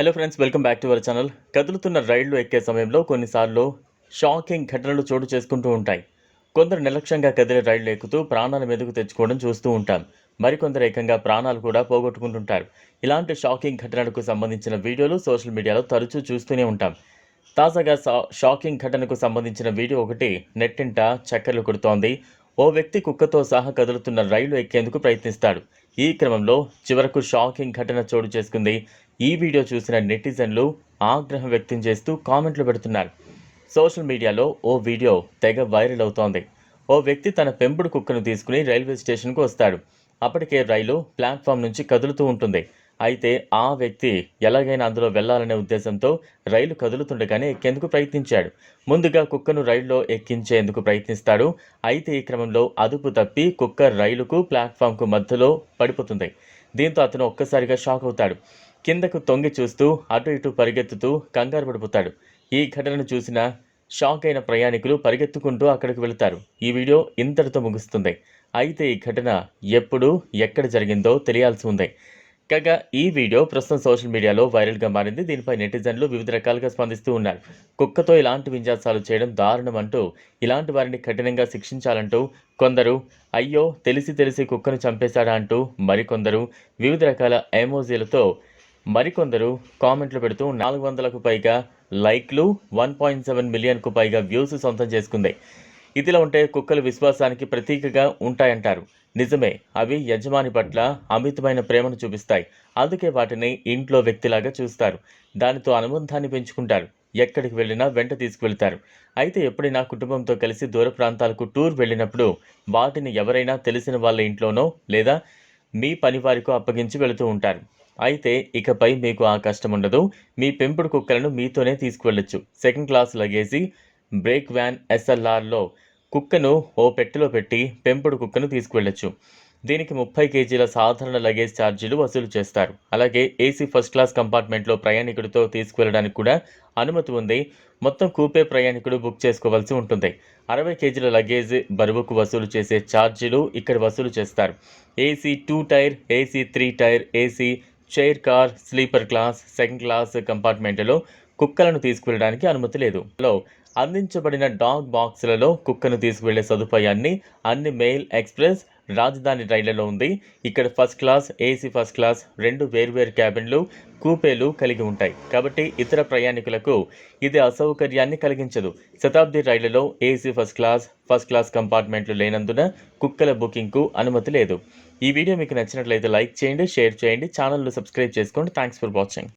Hello friends welcome back to our channel కదులుతున్న రైళ్ళు ఎక్కే సమయంలో కొన్నిసార్లు షాకింగ్ ఘటనలు చోటు చేసుకుంటూ ఉంటాయి. కొందరు నిర్లక్ష్యంగా కదిలే రైళ్ళు ఎక్కుతూ ప్రాణాల మీదకు తెచ్చుకోవడం చూస్తూ ఉంటాం. మరికొందరు ఏకంగా ప్రాణాలు కూడా పోగొట్టుకుంటుంటారు. ఇలాంటి షాకింగ్ ఘటనలకు సంబంధించిన వీడియోలు సోషల్ మీడియాలో తరచూ చూస్తూనే ఉంటాం. తాజాగా షా- షాకింగ్ ఘటనకు సంబంధించిన వీడియో ఒకటి నెట్టింట చక్కర్లు కొడుతోంది. ఓ వ్యక్తి కుక్కతో సహా కదులుతున్న రైలు ఎక్కేందుకు ప్రయత్నిస్తాడు. ఈ క్రమంలో చివరకు షాకింగ్ ఘటన చోటు చేసుకుంది. ఈ వీడియో చూసిన నెటిజన్లు ఆగ్రహం వ్యక్తం చేస్తూ కామెంట్లు పెడుతున్నారు. సోషల్ మీడియాలో ఓ వీడియో తెగ వైరల్ అవుతోంది. ఓ వ్యక్తి తన పెంపుడు కుక్కను తీసుకుని రైల్వే స్టేషన్కు వస్తాడు. అప్పటికే రైలు ప్లాట్ఫామ్ నుంచి కదులుతూ ఉంటుంది. అయితే ఆ వ్యక్తి ఎలాగైనా అందులో వెళ్ళాలనే ఉద్దేశంతో రైలు కదులుతుండగానే ఎక్కేందుకు ప్రయత్నించాడు. ముందుగా కుక్కను రైల్లో ఎక్కించేందుకు ప్రయత్నిస్తాడు. అయితే ఈ క్రమంలో అదుపు తప్పి కుక్క రైలుకు ప్లాట్ఫామ్కు మధ్యలో పడిపోతుంది. దీంతో అతను ఒక్కసారిగా షాక్ అవుతాడు. కిందకు తొంగి చూస్తూ అటు ఇటు పరిగెత్తుతూ కంగారు పడిపోతాడు. ఈ ఘటనను చూసిన షాక్ అయిన ప్రయాణికులు పరిగెత్తుకుంటూ అక్కడికి వెళతారు. ఈ వీడియో ఇంతటితో ముగుస్తుంది. అయితే ఈ ఘటన ఎప్పుడు ఎక్కడ జరిగిందో తెలియాల్సి ఉంది. కాగా ఈ వీడియో ప్రస్తుతం సోషల్ మీడియాలో వైరల్గా మారింది. దీనిపై నెటిజన్లు వివిధ రకాలుగా స్పందిస్తూ ఉన్నారు. కుక్కతో ఇలాంటి విన్యాసాలు చేయడం దారుణం అంటూ ఇలాంటి వారిని కఠినంగా శిక్షించాలంటూ కొందరు అయ్యో తెలిసి తెలిసి కుక్కను చంపేశాడా అంటూ మరికొందరు వివిధ రకాల ఎమోజీలతో మరికొందరు కామెంట్లు పెడుతూ నాలుగు వందలకు పైగా లైక్లు వన్ పాయింట్ సెవెన్ మిలియన్కు పైగా వ్యూస్ సొంతం చేసుకుంది. ఇదిలా ఉంటే కుక్కలు విశ్వాసానికి ప్రతీకగా ఉంటాయంటారు. నిజమే అవి యజమాని పట్ల అమితమైన ప్రేమను చూపిస్తాయి. అందుకే వాటిని ఇంట్లో వ్యక్తిలాగా చూస్తారు. దానితో అనుబంధాన్ని పెంచుకుంటారు. ఎక్కడికి వెళ్ళినా వెంట తీసుకువెళ్తారు. అయితే ఎప్పుడైనా కుటుంబంతో కలిసి దూర ప్రాంతాలకు టూర్ వెళ్ళినప్పుడు వాటిని ఎవరైనా తెలిసిన వాళ్ళ ఇంట్లోనో లేదా మీ పనివారికో అప్పగించి వెళుతూ ఉంటారు. అయితే ఇకపై మీకు ఆ కష్టం ఉండదు. మీ పెంపుడు కుక్కలను మీతోనే తీసుకువెళ్ళొచ్చు. Second class luggage brake van ఎస్ఎల్ఆర్లో కుక్కను ఓ పెట్టెలో పెట్టి పెంపుడు కుక్కను తీసుకువెళ్ళొచ్చు. దీనికి ముప్పై కేజీల సాధారణ లగేజ్ ఛార్జీలు వసూలు చేస్తారు. అలాగే ఏసీ ఫస్ట్ క్లాస్ కంపార్ట్మెంట్లో ప్రయాణికుడితో తీసుకువెళ్ళడానికి కూడా అనుమతి ఉంది. మొత్తం కూపే ప్రయాణికుడు బుక్ చేసుకోవాల్సి ఉంటుంది. అరవై కేజీల లగేజ్ బరువుకు వసూలు చేసే ఛార్జీలు ఇక్కడ వసూలు చేస్తారు. AC two tier AC three tier AC chair car sleeper class second class కంపార్ట్మెంట్లో కుక్కలను తీసుకువెళ్ళడానికి అనుమతి లేదు. లో అందించబడిన డాగ్ బాక్సులలో కుక్కను తీసుకువెళ్ళే సదుపాయాన్ని అన్ని మెయిల్ ఎక్స్ప్రెస్ రాజధాని రైళ్ళలో ఉంది. ఇక్కడ first class AC first class రెండు వేర్వేరు క్యాబిన్లు కూపేలు కలిగి ఉంటాయి. కాబట్టి ఇతర ప్రయాణికులకు ఇది అసౌకర్యాన్ని కలిగించదు. Shatabdi రైళ్ళలో AC first class first class కంపార్ట్మెంట్లు లేనందున కుక్కల బుకింగ్కు అనుమతి లేదు. ఈ వీడియో మీకు నచ్చినట్లయితే లైక్ చేయండి షేర్ చేయండి ఛానల్ను సబ్స్క్రైబ్ చేసుకోండి. Thanks for watching.